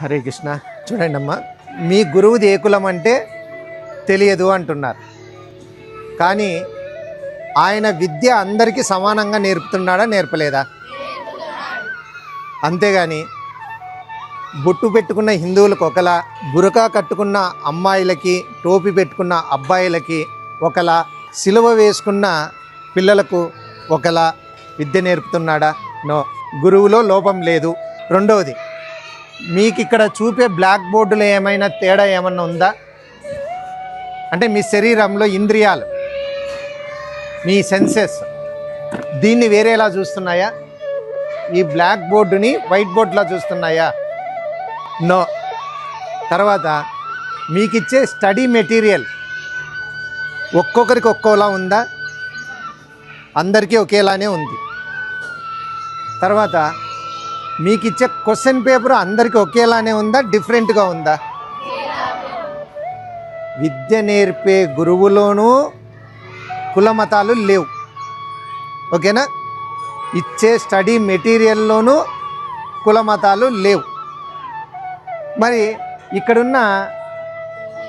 హరే కృష్ణ. చూడండి అమ్మా మీ గురువుది ఏ కులం అంటే తెలియదు అంటున్నారు. కానీ ఆయన విద్య అందరికీ సమానంగా నేర్పుతున్నాడా నేర్పలేదా? అంతేగాని బొట్టు పెట్టుకున్న హిందువులకు ఒకలా బురకా కట్టుకున్న అమ్మాయిలకి టోపీ పెట్టుకున్న అబ్బాయిలకి ఒకలా సిలువ వేసుకున్న పిల్లలకు ఒకలా విద్య నేర్పుతున్నాడా? నో గురువులో లోపం లేదు. రెండవది మీకు ఇక్కడ చూపే బ్లాక్ బోర్డులో ఏమైనా తేడా ఏమన్నా ఉందా? అంటే మీ శరీరంలో ఇంద్రియాలు మీ సెన్సెస్ దీన్ని వేరేలా చూస్తున్నాయా? ఈ బ్లాక్ బోర్డుని వైట్ బోర్డులా చూస్తున్నాయా? నో. తర్వాత మీకు ఇచ్చే స్టడీ మెటీరియల్ ఒక్కొక్కరికి ఒక్కోలా ఉందా? అందరికీ ఒకేలానే ఉంది. తర్వాత మీకు ఇచ్చే క్వశ్చన్ పేపర్ అందరికీ ఒకేలానే ఉందా? డిఫరెంట్గా ఉందా? విద్య నేర్పే గురువులోనూ కులమతాలు లేవు. ఓకేనా? ఇచ్చే స్టడీ మెటీరియల్లోనూ కులమతాలు లేవు. మరి ఇక్కడున్న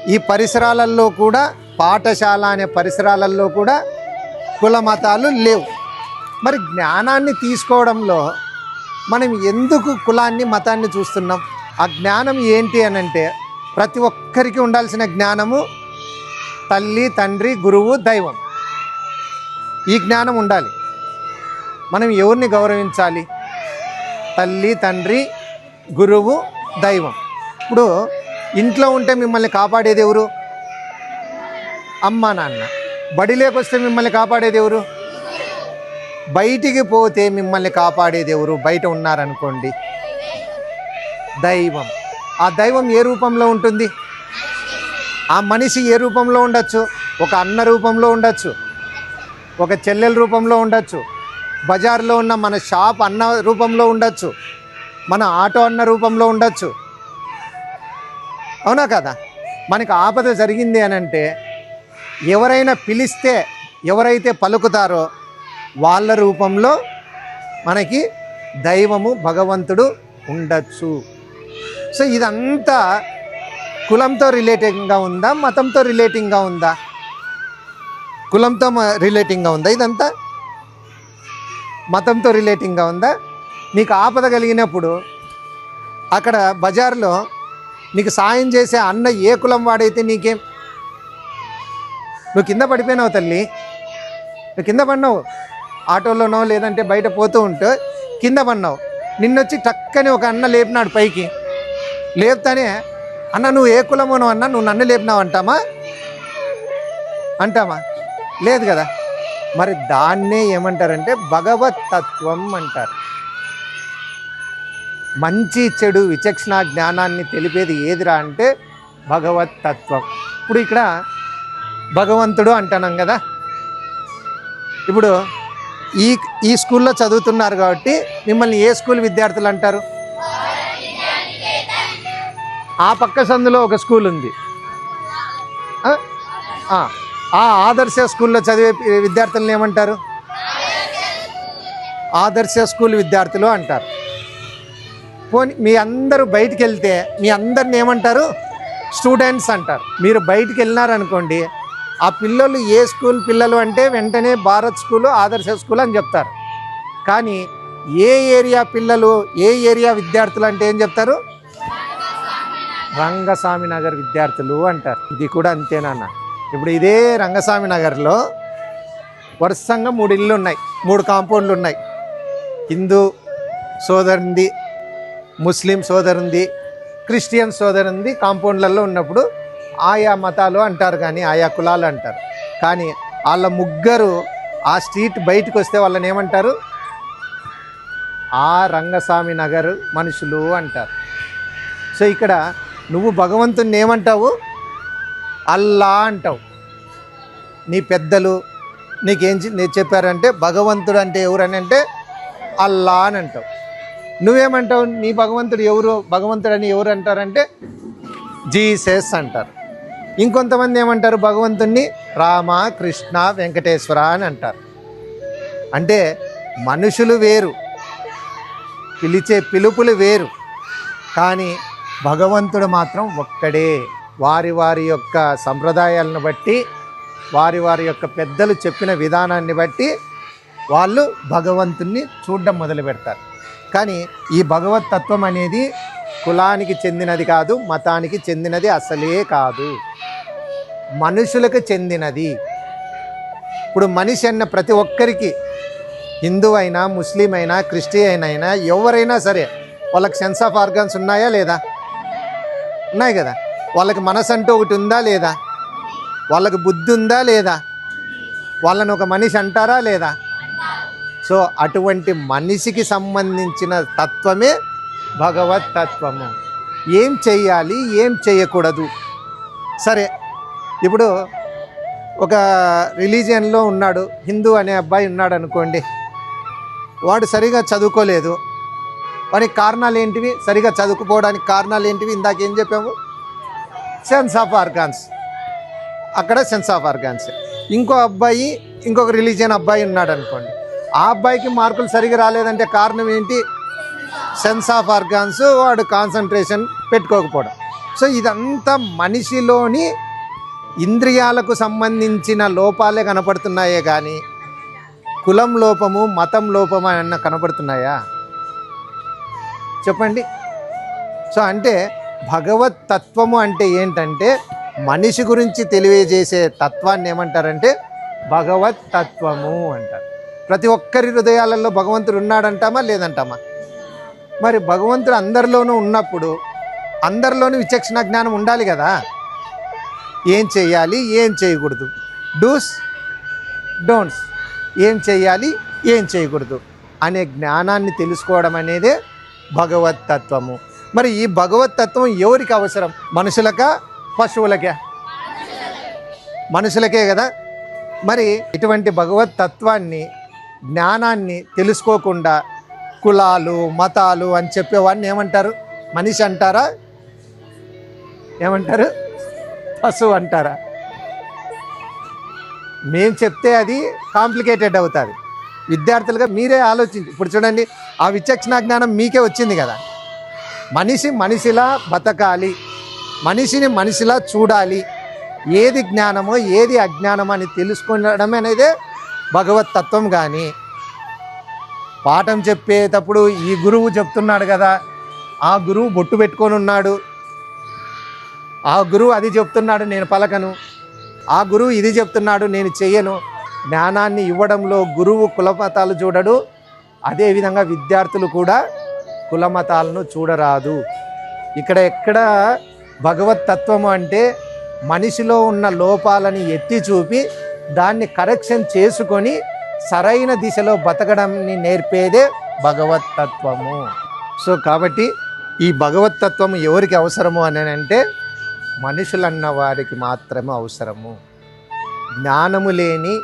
ఈ పరిసరాలలో కూడా పాఠశాల అనే పరిసరాలలో కూడా కుల మతాలు లేవు. మరి జ్ఞానాన్ని తీసుకోవడంలో మనం ఎందుకు కులాన్ని మతాన్ని చూస్తున్నాం? ఆ జ్ఞానం ఏంటి అని అంటే ప్రతి ఒక్కరికి ఉండాల్సిన జ్ఞానము తల్లి తండ్రి గురువు దైవం. ఈ జ్ఞానం ఉండాలి. మనం ఎవరిని గౌరవించాలి? తల్లి తండ్రి గురువు దైవం. ఇప్పుడు ఇంట్లో ఉంటే మిమ్మల్ని కాపాడేది ఎవరు? అమ్మ నాన్న. బడిలోకి వస్తే మిమ్మల్ని కాపాడేది ఎవరు? బయటికి పోతే మిమ్మల్ని కాపాడేది ఎవరు బయట ఉన్నారనుకోండి. దైవం. ఆ దైవం ఏ రూపంలో ఉంటుంది? ఆ మనిషి ఏ రూపంలో ఉండొచ్చు? ఒక అన్న రూపంలో ఉండొచ్చు? ఒక చెల్లెల రూపంలో ఉండొచ్చు? బజార్లో ఉన్న మన షాప్ అన్న రూపంలో ఉండొచ్చు? మన ఆటో అన్న రూపంలో ఉండొచ్చు? అవునా కదా? మనకు ఆపద జరిగింది అని అంటే ఎవరైనా పిలిస్తే ఎవరైతే పలుకుతారో వాళ్ళ రూపంలో మనకి దైవము భగవంతుడు ఉండొచ్చు. సో ఇదంతా కులంతో రిలేటింగ్గా ఉందా మతంతో రిలేటింగ్గా ఉందా? కులంతో రిలేటింగ్గా ఉందా? ఇదంతా మతంతో రిలేటింగ్గా ఉందా? నీకు ఆపద కలిగినప్పుడు అక్కడ బజార్లో నీకు సాయం చేసే అన్న ఏ కులం వాడైతే నీకేం? నువ్వు కింద పడిపోయినావు తల్లి. నువ్వు కింద పడినావు. ఆటోలోనో లేదంటే బయట పోతూ ఉంటే కింద పడినావు. నిన్నొచ్చి టక్కని ఒక అన్న లేపినాడు పైకి. లేపుతానే అన్న నువ్వు ఏ కులమోనో అన్న నువ్వు నన్ను లేపినావు అంటామా? అంటామా? లేదు కదా. మరి దాన్నే ఏమంటారంటే భగవత్ తత్వం అంటారు. మంచి చెడు విచక్షణ జ్ఞానాన్ని తెలిపేది ఏదిరా అంటే భగవత్ తత్వం ఇప్పుడు ఇక్కడ భగవంతుడు అంటున్నాం కదా. ఇప్పుడు ఈ ఈ స్కూల్లో చదువుతున్నారు కాబట్టి మిమ్మల్ని ఏ స్కూల్ విద్యార్థులు అంటారు? ఆ పక్క సందులో ఒక స్కూల్ ఉంది. ఆ? ఆదర్శ స్కూల్లో చదివే విద్యార్థులను ఏమంటారు? ఆదర్శ స్కూల్ విద్యార్థులు అంటారు. పోనీ మీ అందరూ బయటికి వెళ్తే మీ అందరిని ఏమంటారు? స్టూడెంట్స్ అంటారు. మీరు బయటికి వెళ్ళినారనుకోండి ఆ పిల్లలు ఏ స్కూల్ పిల్లలు అంటే వెంటనే భారత్ స్కూలు ఆదర్శ స్కూల్ అని చెప్తారు. కానీ ఏ ఏరియా పిల్లలు ఏ ఏరియా విద్యార్థులు అంటే ఏం చెప్తారు? రంగస్వామి నగర్ విద్యార్థులు అంటారు. ఇది కూడా అంతేనాన్న ఇప్పుడు ఇదే రంగస్వామి నగర్లో వరుసంగా మూడు ఇళ్ళు ఉన్నాయి. మూడు కాంపౌండ్లు ఉన్నాయి. హిందూ సోదరుంది ముస్లిం సోదరుంది క్రిస్టియన్ సోదరుంది కాంపౌండ్లలో ఉన్నప్పుడు ఆయా మతాలు అంటారు కానీ ఆయా కులాలు అంటారు. కానీ వాళ్ళ ముగ్గురు ఆ స్ట్రీట్ బయటకు వస్తే వాళ్ళని ఏమంటారు? ఆ రంగస్వామి నగర్ మనుషులు అంటారు. సో ఇక్కడ నువ్వు భగవంతుని ఏమంటావు? అల్లా అంటావు. నీ పెద్దలు నీకేం చె- చెప్పారంటే భగవంతుడు అంటే ఎవరని అంటే అల్లా అని అంటావు. నువ్వేమంటావు? నీ భగవంతుడు ఎవరు? భగవంతుడు అని ఎవరు అంటారంటే జీసస్ అంటారు. ఇంకొంతమంది ఏమంటారు? భగవంతుణ్ణి రామ కృష్ణ వెంకటేశ్వర అని అంటారు. అంటే మనుషులు వేరు పిలిచే పిలుపులు వేరు కానీ భగవంతుడు మాత్రం ఒక్కడే. వారి వారి యొక్క సంప్రదాయాలను బట్టి వారి వారి యొక్క పెద్దలు చెప్పిన విధానాన్ని బట్టి వాళ్ళు భగవంతుణ్ణి చూడడం మొదలు పెడతారు కానీ ఈ భగవత్ తత్వం అనేది కులానికి చెందినది కాదు మతానికి చెందినది అసలే కాదు. మనుషులకు చెందినది. ఇప్పుడు మనిషి అన్న ప్రతి ఒక్కరికి హిందూ అయినా ముస్లిం అయినా క్రిస్టియన్ అయినా ఎవరైనా సరే వాళ్ళకి సెన్స్ ఆఫ్ ఆర్గన్స్ ఉన్నాయా లేదా? ఉన్నాయి కదా? వాళ్ళకి మనసు అంటూ ఒకటి ఉందా లేదా? వాళ్ళకి బుద్ధి ఉందా లేదా? వాళ్ళని ఒక మనిషి అంటారా లేదా? సో అటువంటి మనిషికి సంబంధించిన తత్వమే భగవత్ తత్వము ఏం చేయాలి ఏం చేయకూడదు సరే ఇప్పుడు ఒక రిలీజియన్లో ఉన్నాడు హిందూ అనే అబ్బాయి ఉన్నాడు అనుకోండి వాడు సరిగా చదువుకోలేదు. వానికి కారణాలు ఏంటివి? సరిగా చదువుకుపోవడానికి కారణాలు ఏంటివి? ఇందాక ఏం చెప్పాము? సెన్స్ ఆఫ్ ఆర్గాన్స్ అక్కడ సెన్స్ ఆఫ్ ఆర్గాన్స్ ఇంకో అబ్బాయి ఇంకొక రిలీజియన్ అబ్బాయి ఉన్నాడు అనుకోండి ఆ అబ్బాయికి మార్కులు సరిగా రాలేదంటే కారణం ఏంటి? సెన్స్ ఆఫ్ ఆర్గాన్స్ వాడు కాన్సన్ట్రేషన్ పెట్టుకోకపోవడం. సో ఇదంతా మనిషిలోని ఇంద్రియాలకు సంబంధించిన లోపాలే కనపడుతున్నాయే కానీ కులం లోపము మతం లోపము అన్న కనపడుతున్నాయా? చెప్పండి. సో అంటే భగవత్ తత్వము అంటే ఏంటంటే మనిషి గురించి తెలియజేసే తత్వాన్ని ఏమంటారంటే భగవత్ తత్వము అంటారు. ప్రతి ఒక్కరి హృదయాలలో భగవంతుడు ఉన్నాడంటామా లేదంటామా? మరి భగవంతుడు అందరిలోనూ ఉన్నప్పుడు అందరిలోనూ విచక్షణ జ్ఞానం ఉండాలి కదా? ఏం చేయాలి? ఏం చేయకూడదు. Dos don'ts. ఏం చేయాలి? ఏం చేయకూడదు. అనే జ్ఞానాన్ని తెలుసుకోవడం అనేదే భగవతత్వము. మరి ఈ భగవతత్వం ఎవరికి అవసరం? మనుషులక పశువులకే? మనుషులకే కదా? మరి ఇటువంటి భగవత్ తత్వాన్ని జ్ఞానాన్ని తెలుసుకోకుండా కులాలు మతాలు అని చెప్పేవాడిని ఏమంటారు? మనిషి అంటారా? ఏమంటారు? పశువు అంటారా? మేము చెప్తే అది కాంప్లికేటెడ్ అవుతుంది. విద్యార్థులుగా మీరే ఆలోచించి ఇప్పుడు చూడండి ఆ విచక్షణ జ్ఞానం మీకే వచ్చింది కదా. మనిషి మనిషిలా బతకాలి. మనిషిని మనిషిలా చూడాలి. ఏది జ్ఞానమో ఏది అజ్ఞానమో అని తెలుసుకోవడం అనేదే భగవత్ తత్వం కానీ పాఠం చెప్పేటప్పుడు ఈ గురువు చెప్తున్నాడు కదా ఆ గురువు బొట్టు పెట్టుకొని ఉన్నాడు. ఆ గురువు అది చెప్తున్నాడు నేను పలకను. ఆ గురువు ఇది చెప్తున్నాడు నేను చెయ్యను. జ్ఞానాన్ని ఇవ్వడంలో గురువు కులమతాలు చూడడు. అదేవిధంగా విద్యార్థులు కూడా కులమతాలను చూడరాదు. ఇక్కడ ఎక్కడ భగవత్ తత్వము అంటే మనిషిలో ఉన్న లోపాలని ఎత్తి చూపి దాన్ని కరెక్షన్ చేసుకొని సరైన దిశలో బతకడంని నేర్పేదే భగవత్ తత్వము సో కాబట్టి ఈ భగవత్ తత్వము ఎవరికి అవసరము అని అంటే మనుషులన్న వారికి మాత్రమే అవసరము. జ్ఞానము లేని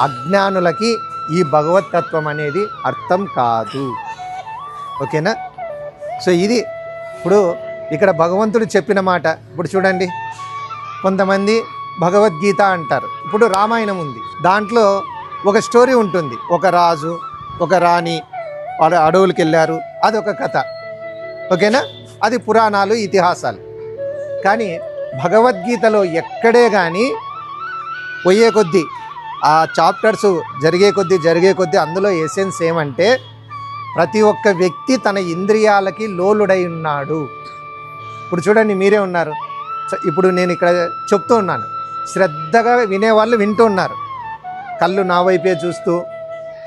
అజ్ఞానులకి ఈ భగవత్ తత్వం అనేది అర్థం కాదు. ఓకేనా? సో ఇది ఇప్పుడు ఇక్కడ భగవంతుడు చెప్పిన మాట. ఇప్పుడు చూడండి. కొంతమంది భగవద్గీత అంటారు. ఇప్పుడు రామాయణం ఉంది. దాంట్లో ఒక స్టోరీ ఉంటుంది. ఒక రాజు ఒక రాణి వాళ్ళ అడవులకు వెళ్ళారు. అది ఒక కథ. ఓకేనా? అది పురాణాలు ఇతిహాసాలు. కానీ భగవద్గీతలో ఎక్కడే కానీ పోయే కొద్దీ ఆ చాప్టర్స్ జరిగే కొద్దీ జరిగే కొద్దీ అందులో ఎసెన్స్ ఏమంటే ప్రతి ఒక్క వ్యక్తి తన ఇంద్రియాలకి లోలుడై ఉన్నాడు. ఇప్పుడు చూడండి మీరే ఉన్నారు. ఇప్పుడు నేను ఇక్కడ చెప్తూ ఉన్నాను. శ్రద్ధగా వినేవాళ్ళు వింటూ ఉన్నారు. కళ్ళు నా వైపే చూస్తూ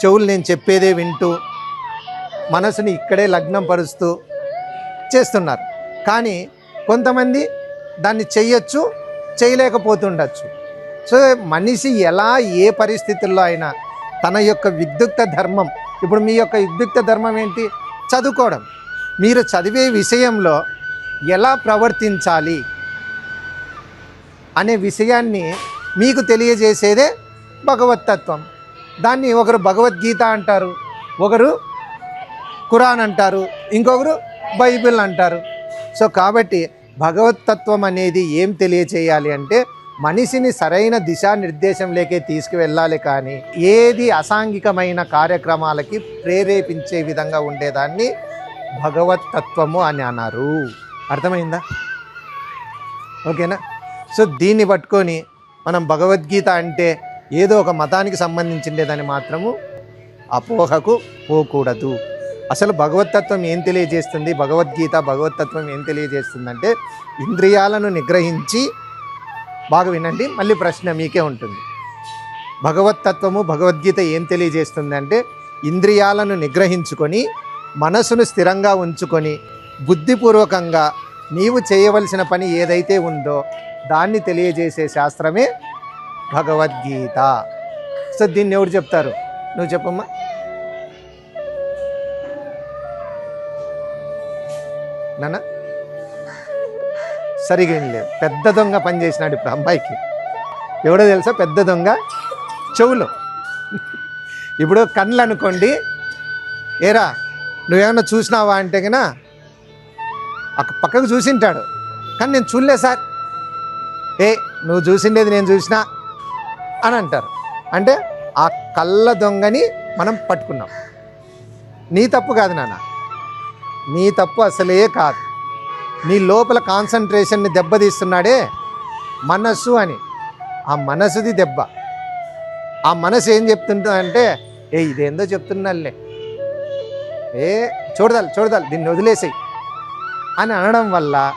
చెవులు నేను చెప్పేదే వింటూ మనసుని ఇక్కడే లగ్నం పరుస్తూ చేస్తున్నారు. కానీ కొంతమంది దాన్ని చెయ్యొచ్చు చేయలేకపోతుండొచ్చు. సో మనిషి ఎలా ఏ పరిస్థితుల్లో అయినా తన యొక్క విద్యుక్త ధర్మం ఇప్పుడు మీ యొక్క విద్యుక్త ధర్మం ఏంటి? చదువుకోవడం. మీరు చదివే విషయంలో ఎలా ప్రవర్తించాలి అనే విషయాన్ని మీకు తెలియజేసేదే భగవత్తత్వం. దాన్ని ఒకరు భగవద్గీత అంటారు ఒకరు ఖురాన్ అంటారు ఇంకొకరు బైబిల్ అంటారు. సో కాబట్టి భగవతత్వం అనేది ఏం తెలియచేయాలి అంటే మనిషిని సరైన దిశానిర్దేశం లేకే తీసుకువెళ్ళాలి కానీ ఏది అసాంఘికమైన కార్యక్రమాలకి ప్రేరేపించే విధంగా ఉండేదాన్ని భగవతత్వము అని అన్నారు. అర్థమైందా? ఓకేనా? సో దీన్ని పట్టుకొని మనం భగవద్గీత అంటే ఏదో ఒక మతానికి సంబంధించిందేదని మాత్రము అపోహకు పోకూడదు. అసలు భగవతత్వం ఏం తెలియజేస్తుంది? భగవద్గీత భగవతత్వం ఏం తెలియజేస్తుందంటే ఇంద్రియాలను నిగ్రహించి బాగా వినండి మళ్ళీ ప్రశ్న మీకే ఉంటుంది. భగవతత్వము భగవద్గీత ఏం తెలియజేస్తుంది అంటే ఇంద్రియాలను నిగ్రహించుకొని మనసును స్థిరంగా ఉంచుకొని బుద్ధిపూర్వకంగా నీవు చేయవలసిన పని ఏదైతే ఉందో దాన్ని తెలియజేసే శాస్త్రమే భగవద్గీత. సో దీన్ని ఎవరు చెప్తారు? నువ్వు చెప్పమ్మా. నాన్న సరిగా ఏం లేదు. పెద్ద దొంగ పని చేసినాడు ఇప్పుడు అమ్మాయికి ఎవడో తెలుసా? పెద్ద దొంగ చెవులు. ఇప్పుడు కళ్ళు అనుకోండి. ఏరా నువ్వేమన్నా చూసినావా అంటే కన్నా అక్క పక్కకు చూసింటాడు. కానీ నేను చూడలే సార్. ఏ నువ్వు చూసిండేది నేను చూసినా. అని అంటారు. అంటే ఆ కళ్ళ దొంగని మనం పట్టుకున్నాం. నీ తప్పు కాదు నాన్న. నీ తప్పు అసలే కాదు. నీ లోపల కాన్సన్ట్రేషన్ని దెబ్బతీస్తున్నాడే మనస్సు అని. ఆ మనసుది దెబ్బ. ఆ మనసు ఏం చెప్తుంటుందంటే ఏ ఇదేందో చెప్తున్నాలే ఏ చూడదాలి చూడదాలి దీన్ని వదిలేసేయి అని అనడం వల్ల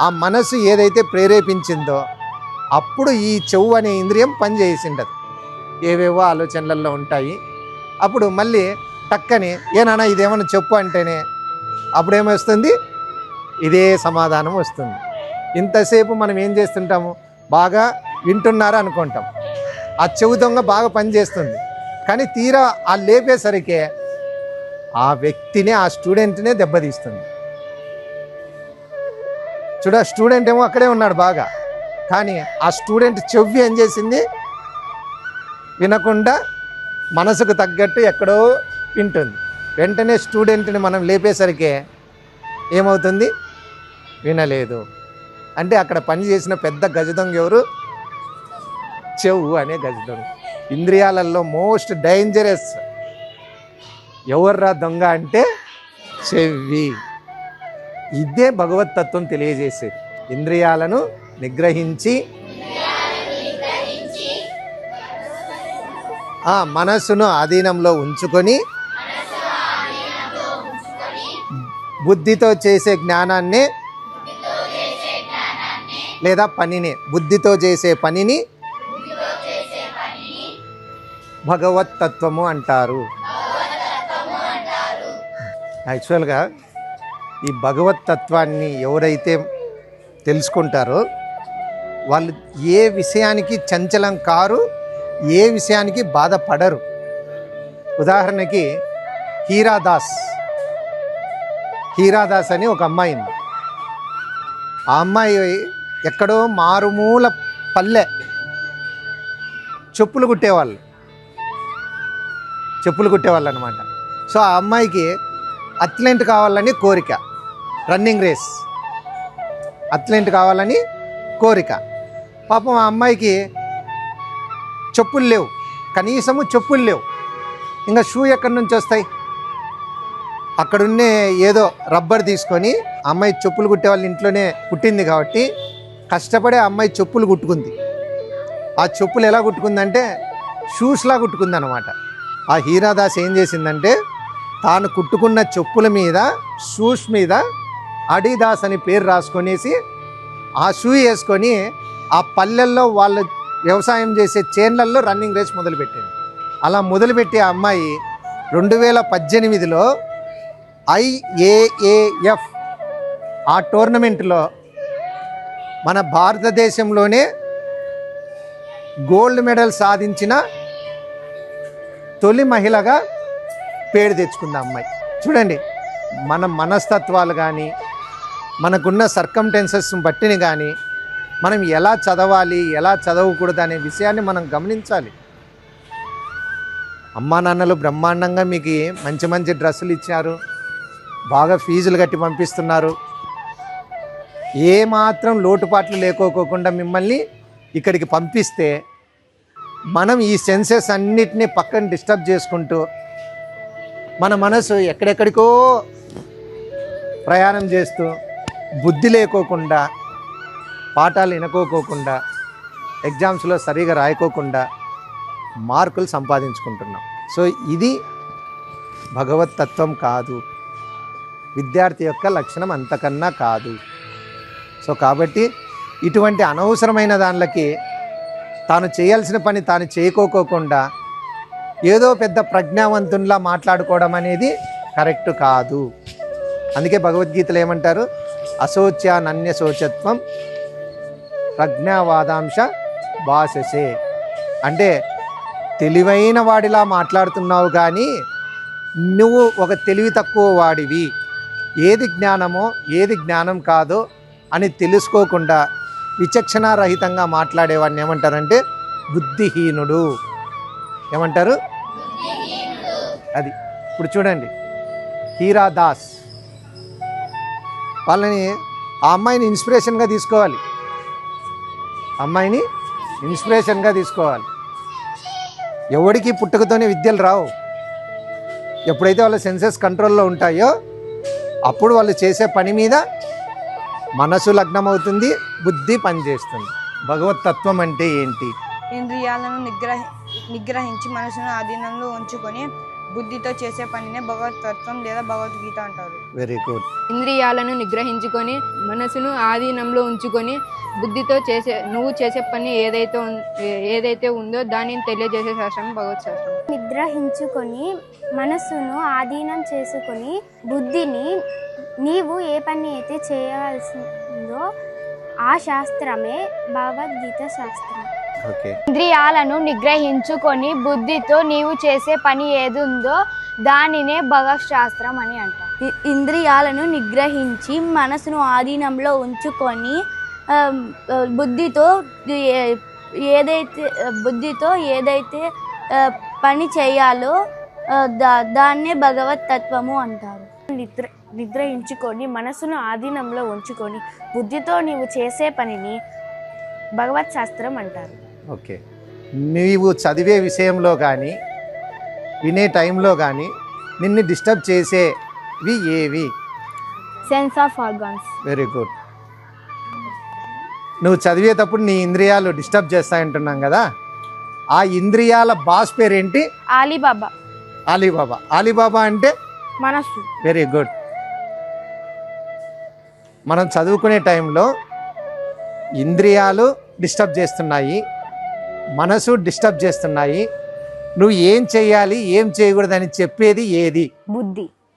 ఆ మనసు ఏదైతే ప్రేరేపించిందో అప్పుడు ఈ చెవు అనే ఇంద్రియం పనిచేసిండదు. ఏవేవో ఆలోచనలలో ఉంటాయి. అప్పుడు మళ్ళీ టక్కని ఏనానా ఇదేమన్నా చెప్పు అంటేనే అప్పుడు ఏమొస్తుంది ఇదే సమాధానం వస్తుంది. ఇంతసేపు మనం ఏం చేస్తుంటాము? బాగా వింటున్నారా అనుకుంటాం. ఆ చెవు దొంగ బాగా పనిచేస్తుంది. కానీ తీరా ఆ లేపేసరికే ఆ వ్యక్తిని ఆ స్టూడెంట్నే దెబ్బతీస్తుంది. చూడ స్టూడెంట్ ఏమో అక్కడే ఉన్నాడు బాగా. కానీ ఆ స్టూడెంట్ చెవి ఏం చేసింది? వినకుండా మనసుకు తగ్గట్టు ఎక్కడో వింటుంది. వెంటనే స్టూడెంట్ని మనం లేపేసరికి ఏమవుతుంది? వినలేదు. అంటే అక్కడ పని చేసిన పెద్ద గజదొంగ ఎవరు? చెవు అనే గజదొంగ ఇంద్రియాలలో మోస్ట్ డేంజరస్ ఎవర్రా దొంగ అంటే చెవి. ఇదే భగవతత్వం తెలియజేసేది. ఇంద్రియాలను నిగ్రహించి ఆ మనస్సును ఆధీనంలో ఉంచుకొని బుద్ధితో చేసే జ్ఞానాన్ని లేదా పనిని బుద్ధితో చేసే పనిని భగవతత్వము అంటారు. యాక్చువల్గా ఈ భగవతత్వాన్ని ఎవరైతే తెలుసుకుంటారో వాళ్ళు ఏ విషయానికి చంచలం కారు ఏ విషయానికి బాధపడరు. ఉదాహరణకి హీరాదాస్ హీరాదాస్ అని ఒక అమ్మాయి ఉంది. ఆ అమ్మాయి ఎక్కడో మారుమూల పల్లె చెప్పులు కుట్టేవాళ్ళు. చెప్పులు కుట్టేవాళ్ళు అనమాట సో ఆ అమ్మాయికి అథ్లెంట్ కావాలని కోరిక రన్నింగ్ రేస్. అథ్లెంట్ కావాలని కోరిక. పాపం ఆ అమ్మాయికి చెప్పులు లేవు. కనీసము చెప్పులు లేవు. ఇంకా షూ ఎక్కడి నుంచి వస్తాయి? అక్కడున్నే ఏదో రబ్బర్ తీసుకొని అమ్మాయి చెప్పులు కుట్టే వాళ్ళ ఇంట్లోనే కుట్టింది కాబట్టి కష్టపడే అమ్మాయి చెప్పులు కుట్టుకుంది. ఆ చెప్పులు ఎలా కుట్టుకుందంటే షూస్లా కుట్టుకుంది అనమాట ఆ హీరాదాస్ ఏం చేసిందంటే తాను కుట్టుకున్న చెప్పుల మీద షూస్ మీద అడిదాస్ అని పేరు రాసుకొనేసి ఆ షూ వేసుకొని ఆ పల్లెల్లో వాళ్ళు వ్యవసాయం చేసే చేన్లల్లో రన్నింగ్ రేస్ మొదలుపెట్టింది. అలా మొదలుపెట్టే అమ్మాయి రెండు వేల పద్దెనిమిదిలో ఐఏఏఎఫ్ ఆ టోర్నమెంట్లో మన భారతదేశంలోనే గోల్డ్ మెడల్ సాధించిన తొలి మహిళగా పేరు తెచ్చుకుంది ఆ అమ్మాయి. చూడండి మన మనస్తత్వాలు కానీ మనకున్న సర్కంటెన్సెస్ని బట్టిని కానీ మనం ఎలా చదవాలి ఎలా చదవకూడదు అనే విషయాన్ని మనం గమనించాలి. అమ్మా నాన్నలు బ్రహ్మాండంగా మీకు మంచి మంచి డ్రెస్సులు ఇచ్చారు. బాగా ఫీజులు కట్టి పంపిస్తున్నారు. ఏ మాత్రం లోటుపాట్లు లేకోకోకుండా మిమ్మల్ని ఇక్కడికి పంపిస్తే మనం ఈ సెన్సెస్ అన్నిటినీ పక్కన డిస్టర్బ్ చేసుకుంటూ మన మనసు ఎక్కడెక్కడికో ప్రయాణం చేస్తూ బుద్ధి లేకోకుండా పాఠాలు వినుకోకోకుండా ఎగ్జామ్స్లో సరిగా రాయకోకుండా మార్కులు సంపాదించుకుంటున్నాం. సో ఇది భగవత్ తత్వం కాదు. విద్యార్థి యొక్క లక్షణం అంతకన్నా కాదు. సో కాబట్టి ఇటువంటి అనవసరమైన దానిలకి తాను చేయాల్సిన పని తాను చేయకోకోకుండా ఏదో పెద్ద ప్రజ్ఞావంతునిలా మాట్లాడుకోవడం అనేది కరెక్ట్ కాదు. అందుకే భగవద్గీతలు ఏమంటారు? అశోచ్యానన్య శోచత్వం ప్రజ్ఞావాదాంశ భాషసే. అంటే తెలివైన వాడిలా మాట్లాడుతున్నావు కానీ నువ్వు ఒక తెలివి తక్కువ వాడివి. ఏది జ్ఞానమో ఏది జ్ఞానం కాదో అని తెలుసుకోకుండా విచక్షణారహితంగా మాట్లాడేవాడిని ఏమంటారంటే బుద్ధిహీనుడు. ఏమంటారు? అది ఇప్పుడు చూడండి. హీరా దాస్. వాళ్ళని ఆ అమ్మాయిని ఇన్స్పిరేషన్గా తీసుకోవాలి. అమ్మాయిని ఇన్స్పిరేషన్గా తీసుకోవాలి. ఎవడికి పుట్టుకతోనే విద్యలు రావు. ఎప్పుడైతే వాళ్ళ సెన్సెస్ కంట్రోల్లో ఉంటాయో అప్పుడు వాళ్ళు చేసే పని మీద మనసు లగ్నమవుతుంది బుద్ధి పనిచేస్తుంది. భగవత్ తత్వం అంటే ఏంటి? ఇంద్రియాలను నిగ్రహ నిగ్రహించి మనసును ఆధీనంలో ఉంచుకొని బుద్ధితో చేసే పనినే భగవతత్వం లేదా భగవద్గీత అంటారు. వెరీ గుడ్ ఇంద్రియాలను నిగ్రహించుకొని మనసును ఆధీనంలో ఉంచుకొని బుద్ధితో చేసే నువ్వు చేసే పని ఏదైతే ఏదైతే ఉందో దానిని తెలియజేసే శాస్త్రం భగవత్ శాస్త్రం నిగ్రహించుకొని మనస్సును ఆధీనం చేసుకొని బుద్ధిని నీవు ఏ పని అయితే చేయవలసిందో ఆ శాస్త్రమే భగవద్గీత శాస్త్రం. ఓకే. ఇంద్రియాలను నిగ్రహించుకొని బుద్ధితో నీవు చేసే పని ఏది ఉందో దానినే భగవత్ శాస్త్రం అని అంటారు. ఇంద్రియాలను నిగ్రహించి మనసును ఆధీనంలో ఉంచుకొని బుద్ధితో ఏదైతే బుద్ధితో ఏదైతే పని చేయాలో దా దాన్నే భగవత్ తత్వము అంటారు. నిద్ర నిద్రయించుకొని మనసును ఆధీనంలో ఉంచుకొని బుద్ధితో నీవు చేసే పనిని భగవత్ శాస్త్రం అంటారు. ఓకే. నీవు చదివే విషయంలో కానీ వినే టైంలో కానీ నిన్ను డిస్టర్బ్ చేసేవి ఏవి? Sense of organs very good నువ్వు చదివేటప్పుడు నీ ఇంద్రియాలు డిస్టర్బ్ చేస్తాయంటున్నాం కదా? ఆ ఇంద్రియాల బాస్ పేరేంటి? ఆలీబాబా అలీబాబా అలీబాబా అంటే? మనస్సు. వెరీ గుడ్ మనం చదువుకునే టైంలో ఇంద్రియాలు డిస్టర్బ్ చేస్తున్నాయి మనసు డిస్టర్బ్ చేస్తున్నాయి. నువ్వు ఏం చేయాలి ఏం చేయకూడదని చెప్పేది ఏది? బుద్ధి.